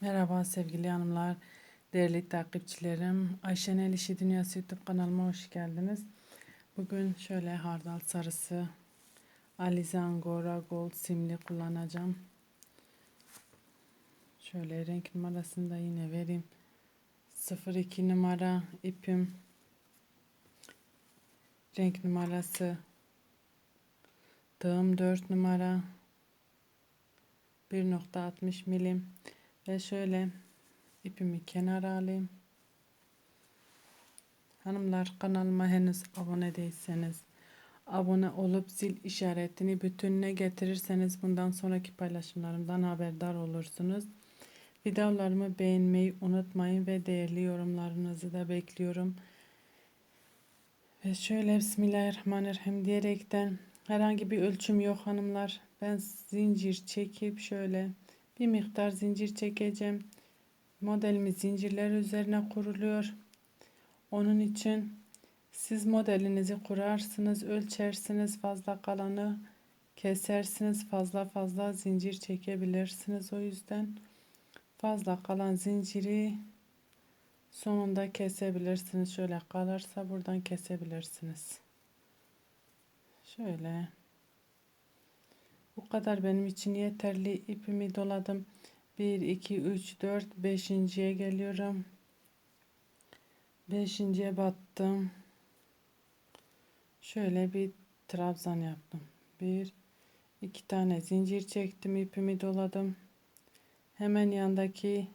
Merhaba sevgili hanımlar, değerli takipçilerim. Ayşen El İşi Dünyası YouTube kanalıma hoş geldiniz. Bugün şöyle hardal sarısı Alize Angora Gold simli kullanacağım. Şöyle renk numarasını da yine vereyim. 02 numara ipim. Renk numarası tığım 4 numara 1.60 milim ve şöyle ipimi kenara alayım. Hanımlar kanalıma henüz abone değilseniz abone olup zil işaretini bütününe getirirseniz bundan sonraki paylaşımlarımdan haberdar olursunuz. Videolarımı beğenmeyi unutmayın ve değerli yorumlarınızı da bekliyorum. Ve şöyle Bismillahirrahmanirrahim diyerekten herhangi bir ölçüm yok hanımlar. Ben zincir çekip şöyle bir miktar zincir çekeceğim. Modelimiz zincirler üzerine kuruluyor. Onun için siz modelinizi kurarsınız, ölçersiniz, fazla kalanı kesersiniz, fazla fazla zincir çekebilirsiniz. O yüzden fazla kalan zinciri sonunda kesebilirsiniz. Şöyle kalırsa buradan kesebilirsiniz. Şöyle. Bu kadar benim için yeterli. İpimi doladım. 1, 2, 3, 4, 5.ye geliyorum. 5.ye battım. Şöyle bir trabzan yaptım. 1, 2 tane zincir çektim. ipimi doladım. Hemen yandaki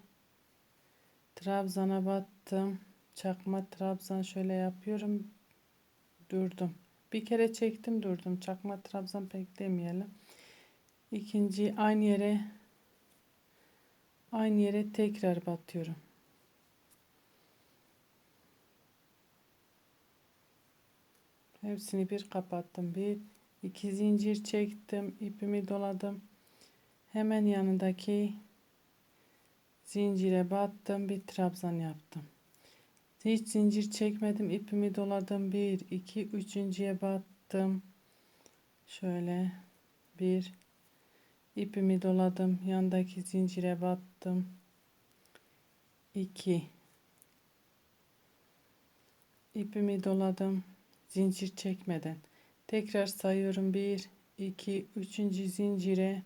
trabzana battım. Çakma trabzan şöyle yapıyorum. Durdum. Bir kere çektim durdum. Çakma trabzan pek demeyelim. İkinci aynı yere aynı yere tekrar batıyorum. Hepsini bir kapattım. Bir iki zincir çektim. ipimi doladım. Hemen yanındaki zincire battım. Bir trabzan yaptım. Hiç zincir çekmedim. ipimi doladım. Bir, iki, üçüncüye battım. Şöyle bir ipimi doladım. Yandaki zincire battım. 2 ipimi doladım. Zincir çekmeden. Tekrar sayıyorum. 1 2 3. zincire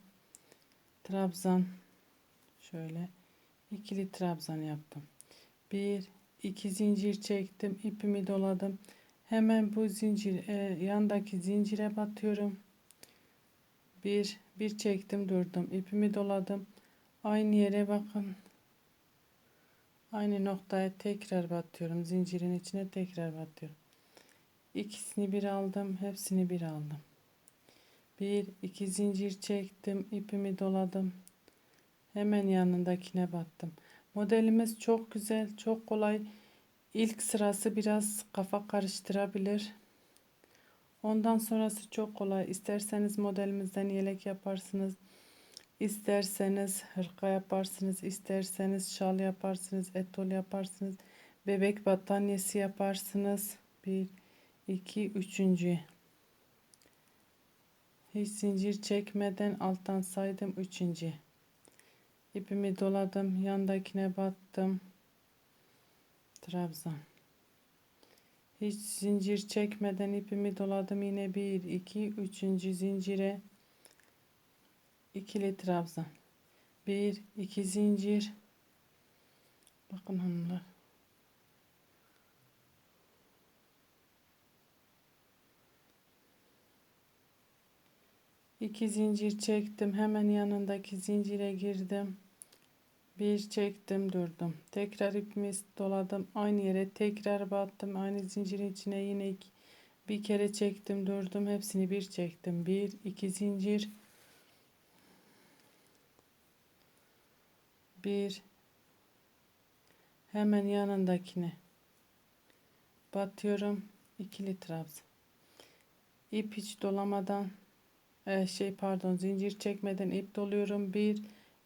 trabzan şöyle ikili trabzan yaptım. 1 2 zincir çektim. ipimi doladım. Hemen bu zincir e, yandaki zincire batıyorum. Bir, bir çektim durdum. ipimi doladım. Aynı yere bakın. Aynı noktaya tekrar batıyorum. Zincirin içine tekrar batıyorum. İkisini bir aldım. Hepsini bir aldım. Bir, iki zincir çektim. ipimi doladım. Hemen yanındakine battım. Modelimiz çok güzel, çok kolay. İlk sırası biraz kafa karıştırabilir. Ondan sonrası çok kolay. İsterseniz modelimizden yelek yaparsınız. İsterseniz hırka yaparsınız. isterseniz şal yaparsınız. Etol yaparsınız. Bebek battaniyesi yaparsınız. Bir, iki, üçüncü. Hiç zincir çekmeden alttan saydım. Üçüncü. İpimi doladım. Yandakine battım. Trabzan. Hiç zincir çekmeden ipimi doladım. Yine bir, iki, üçüncü zincire ikili trabzan. Bir, iki zincir. Bakın hanımlar. İki zincir çektim. Hemen yanındaki zincire girdim bir çektim durdum. Tekrar ipimi doladım. Aynı yere tekrar battım. Aynı zincirin içine yine iki, bir kere çektim durdum. Hepsini bir çektim. Bir iki zincir. Bir. Hemen yanındakine. Batıyorum. İkili trabzan. İp hiç dolamadan e, şey pardon zincir çekmeden ip doluyorum. Bir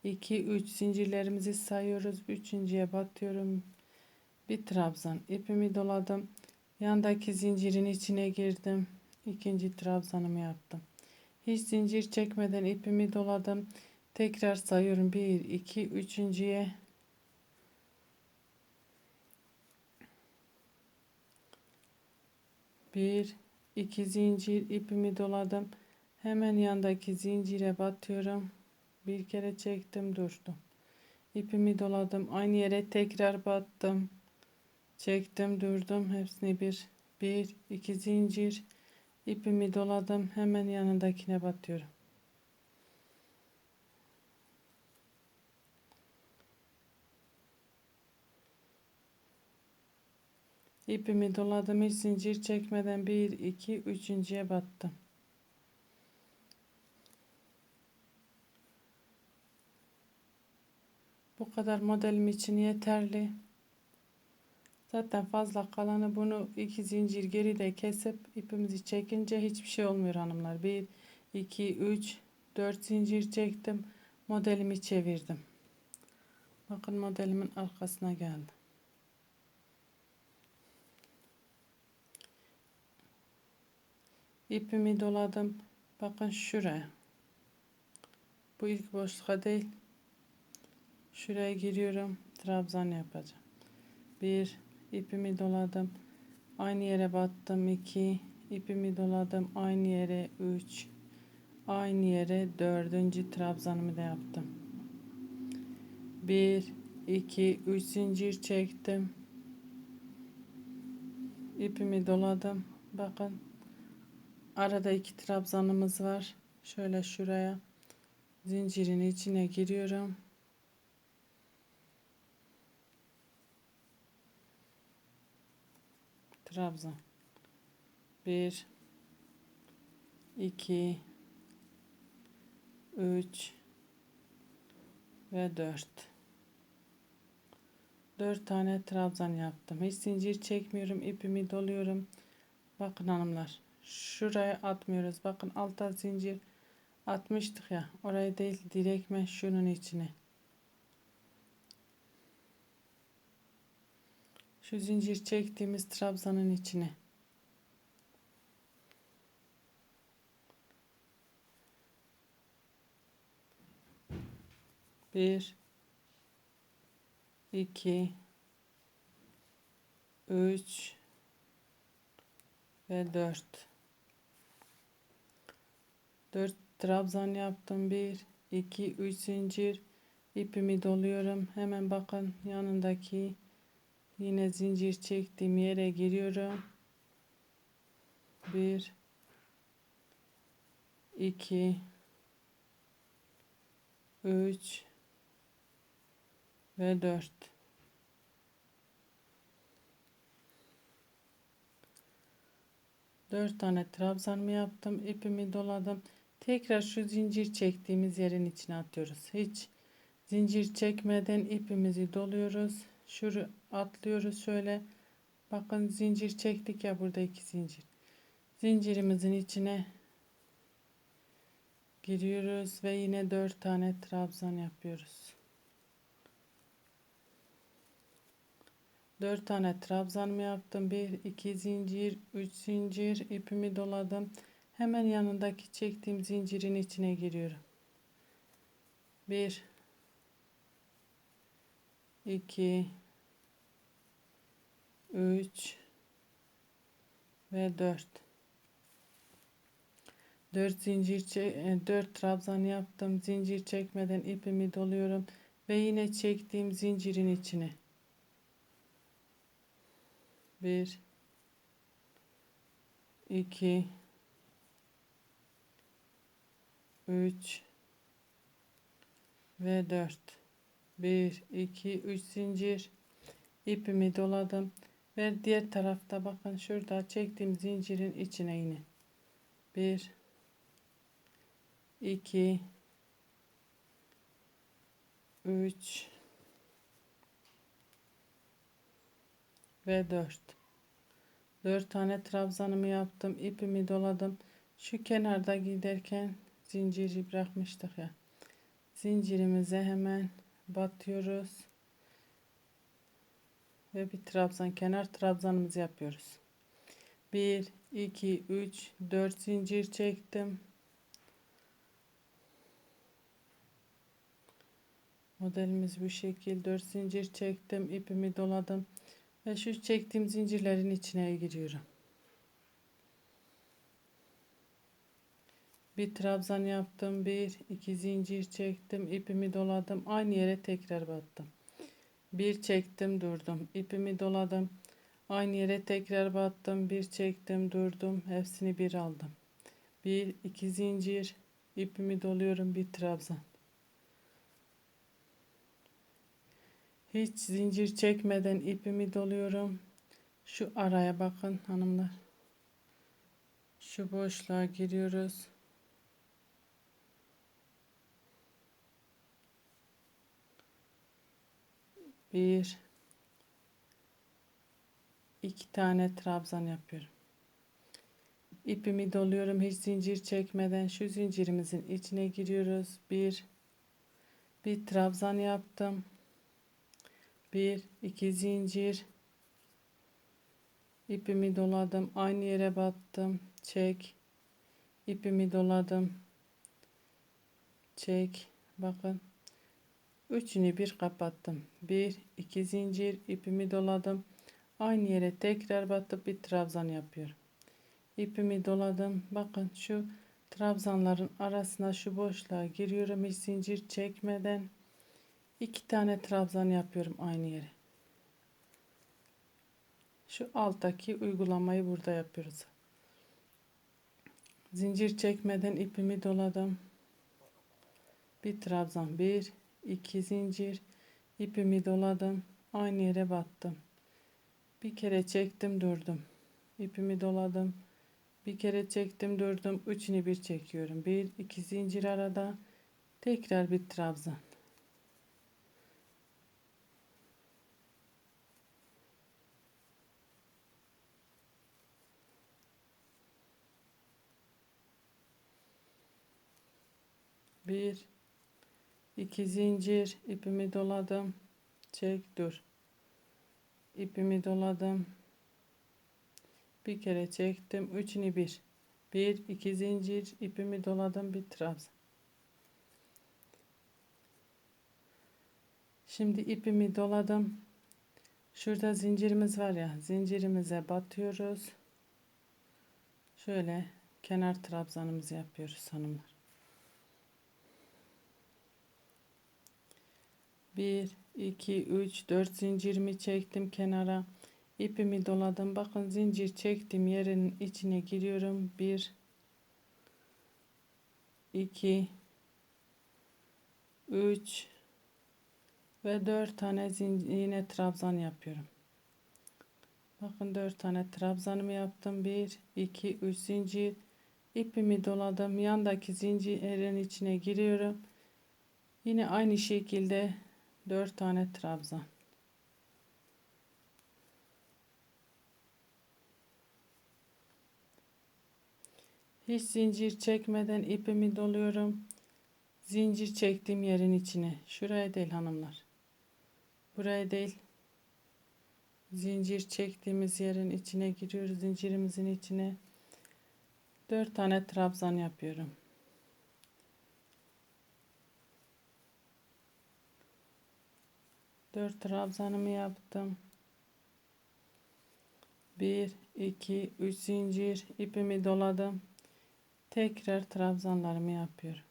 2 3 zincirlerimizi sayıyoruz. Üçüncüye batıyorum. Bir trabzan ipimi doladım. Yandaki zincirin içine girdim. İkinci trabzanımı yaptım. Hiç zincir çekmeden ipimi doladım. Tekrar sayıyorum. 1, 2, üçüncüye. Bir, iki zincir ipimi doladım. Hemen yandaki zincire batıyorum. Bir kere çektim durdum. İpimi doladım. Aynı yere tekrar battım. Çektim durdum. Hepsini bir, bir, iki zincir. İpimi doladım. Hemen yanındakine batıyorum. İpimi doladım. Hiç zincir çekmeden bir, iki, üçüncüye battım. Bu kadar modelim için yeterli. Zaten fazla kalanı bunu iki zincir geride kesip ipimizi çekince hiçbir şey olmuyor hanımlar. 1, 2, 3, 4 zincir çektim. Modelimi çevirdim. Bakın modelimin arkasına geldim. İpimi doladım. Bakın şuraya. Bu ilk boşluğa değil. Şuraya giriyorum. Trabzan yapacağım. Bir ipimi doladım. Aynı yere battım. 2 ipimi doladım. Aynı yere 3 aynı yere dördüncü trabzanımı da yaptım. 1 2 3 zincir çektim. İpimi doladım. Bakın arada iki trabzanımız var. Şöyle şuraya zincirin içine giriyorum. Trabzan. 1 2 3 ve 4 4 tane trabzan yaptım. Hiç zincir çekmiyorum. ipimi doluyorum. Bakın hanımlar. Şuraya atmıyoruz. Bakın alta zincir atmıştık ya. Oraya değil direktmen şunun içine. Şu zincir çektiğimiz trabzanın içine. Bir, iki, üç ve dört. Dört trabzan yaptım. Bir, iki, üç zincir. ipimi doluyorum. Hemen bakın yanındaki Yine zincir çektiğim yere giriyorum. 1 2 3 ve 4 4 tane trabzanımı yaptım. ipimi doladım. Tekrar şu zincir çektiğimiz yerin içine atıyoruz. Hiç zincir çekmeden ipimizi doluyoruz. Şuru atlıyoruz şöyle. Bakın zincir çektik ya burada iki zincir. Zincirimizin içine giriyoruz ve yine dört tane trabzan yapıyoruz. Dört tane trabzan mı yaptım? Bir, iki zincir, üç zincir ipimi doladım. Hemen yanındaki çektiğim zincirin içine giriyorum. Bir, 2 3 ve 4 4 zincir 4 e, trabzan yaptım. Zincir çekmeden ipimi doluyorum ve yine çektiğim zincirin içine. 1 2 3 ve 4 1 2 3 zincir. İpimi doladım ve diğer tarafta bakın şurada çektiğim zincirin içine yine 1 2 3 ve 4 4 tane trabzanımı yaptım ipimi doladım. Şu kenarda giderken zinciri bırakmıştık ya. Zincirimize hemen batıyoruz. Ve bir trabzan kenar trabzanımızı yapıyoruz. 1 2 3 4 zincir çektim. Modelimiz bu şekil. 4 zincir çektim. ipimi doladım. Ve şu çektiğim zincirlerin içine giriyorum. Bir trabzan yaptım. Bir, iki zincir çektim. ipimi doladım. Aynı yere tekrar battım. Bir çektim durdum. ipimi doladım. Aynı yere tekrar battım. Bir çektim durdum. Hepsini bir aldım. Bir, iki zincir. ipimi doluyorum. Bir trabzan. Hiç zincir çekmeden ipimi doluyorum. Şu araya bakın hanımlar. Şu boşluğa giriyoruz. Bir. İki tane trabzan yapıyorum. İpimi doluyorum hiç zincir çekmeden. Şu zincirimizin içine giriyoruz. Bir. Bir trabzan yaptım. Bir iki zincir. İpimi doladım. Aynı yere battım. Çek. İpimi doladım. Çek. Bakın üçünü bir kapattım. Bir iki zincir ipimi doladım. Aynı yere tekrar batıp bir trabzan yapıyorum. İpimi doladım. Bakın şu trabzanların arasına şu boşluğa giriyorum hiç zincir çekmeden. İki tane trabzan yapıyorum aynı yere. Şu alttaki uygulamayı burada yapıyoruz. Zincir çekmeden ipimi doladım. Bir trabzan bir iki zincir ipimi doladım aynı yere battım. Bir kere çektim durdum. İpimi doladım bir kere çektim durdum. Üçünü bir çekiyorum. Bir iki zincir arada tekrar bir trabzan. Bir iki zincir ipimi doladım. Çek dur. İpimi doladım. Bir kere çektim üçünü bir. Bir iki zincir ipimi doladım bir trabzan şimdi ipimi doladım. Şurada zincirimiz var ya zincirimize batıyoruz. Şöyle kenar trabzanımızı yapıyoruz hanımlar 1 2 3 4 zincirimi çektim kenara. İpimi doladım. Bakın zincir çektim. Yerin içine giriyorum. 1 2 3 ve 4 tane zincir yine trabzan yapıyorum. Bakın 4 tane trabzanımı yaptım. 1 2 3 zincir. İpimi doladım. Yandaki zincirin içine giriyorum. Yine aynı şekilde 4 tane trabzan. Hiç zincir çekmeden ipimi doluyorum. Zincir çektiğim yerin içine. Şuraya değil hanımlar. Buraya değil. Zincir çektiğimiz yerin içine giriyoruz. Zincirimizin içine. 4 tane trabzan yapıyorum. 4 trabzanımı yaptım. 1 2 3 zincir ipimi doladım. Tekrar trabzanlarımı yapıyorum.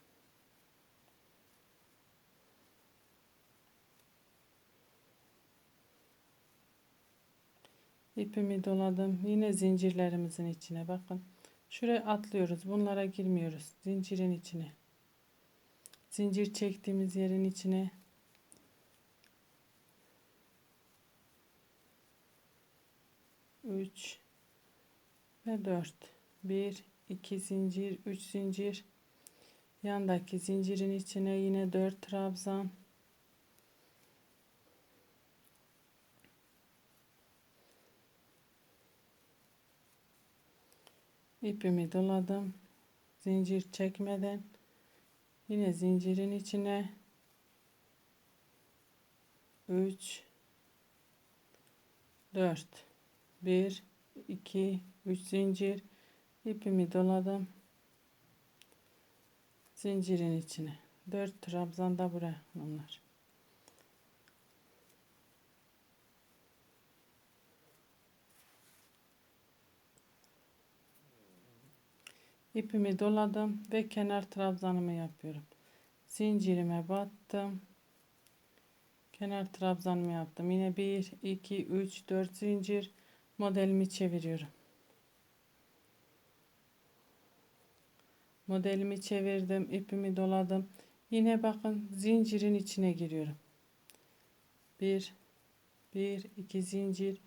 ipimi doladım. Yine zincirlerimizin içine bakın. Şuraya atlıyoruz. Bunlara girmiyoruz. Zincirin içine. Zincir çektiğimiz yerin içine 3 ve 4 1 2 zincir 3 zincir. Yandaki zincirin içine yine 4 trabzan. İpimi doladım. Zincir çekmeden yine zincirin içine 3 4 1 2 3 zincir. İpimi doladım. Zincirin içine. 4 trabzanda buraya onlar ipimi doladım ve kenar trabzanımı yapıyorum. Zincirime battım. Kenar trabzanımı yaptım. Yine 1 2 3 4 zincir modelimi çeviriyorum. Modelimi çevirdim, ipimi doladım. Yine bakın zincirin içine giriyorum. 1 1 2 zincir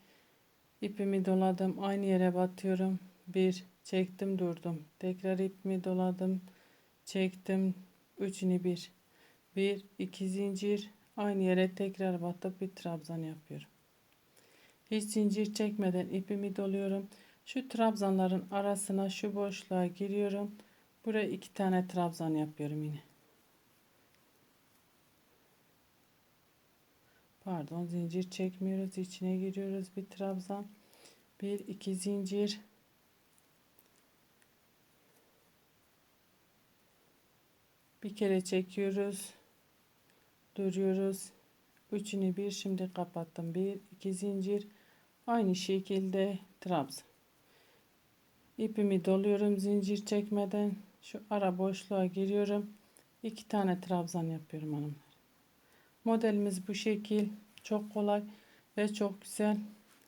ipimi doladım. Aynı yere batıyorum. 1 çektim durdum. Tekrar ipimi doladım. Çektim. Üçünü bir. 1 2 zincir aynı yere tekrar batıp bir trabzan yapıyorum. Hiç zincir çekmeden ipimi doluyorum. Şu trabzanların arasına şu boşluğa giriyorum. Buraya iki tane trabzan yapıyorum yine. Pardon zincir çekmiyoruz. içine giriyoruz bir trabzan. Bir iki zincir. Bir kere çekiyoruz. Duruyoruz. Üçünü bir şimdi kapattım. Bir iki zincir. Aynı şekilde trabzan. İpimi doluyorum zincir çekmeden. Şu ara boşluğa giriyorum. iki tane trabzan yapıyorum hanımlar. Modelimiz bu şekil. Çok kolay ve çok güzel.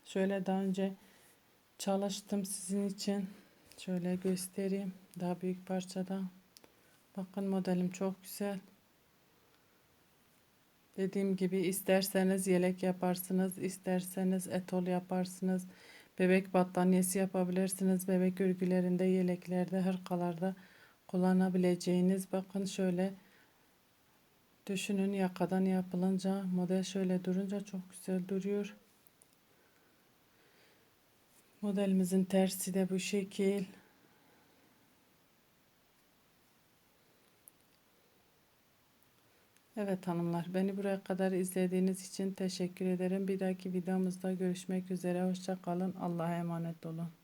Şöyle daha önce çalıştım sizin için. Şöyle göstereyim. Daha büyük parçada. Bakın modelim çok güzel. Dediğim gibi isterseniz yelek yaparsınız, isterseniz etol yaparsınız. Bebek battaniyesi yapabilirsiniz. Bebek örgülerinde, yeleklerde, hırkalarda kullanabileceğiniz. Bakın şöyle düşünün yakadan yapılınca model şöyle durunca çok güzel duruyor. Modelimizin tersi de bu şekil. Evet hanımlar beni buraya kadar izlediğiniz için teşekkür ederim. Bir dahaki videomuzda görüşmek üzere. Hoşça kalın. Allah'a emanet olun.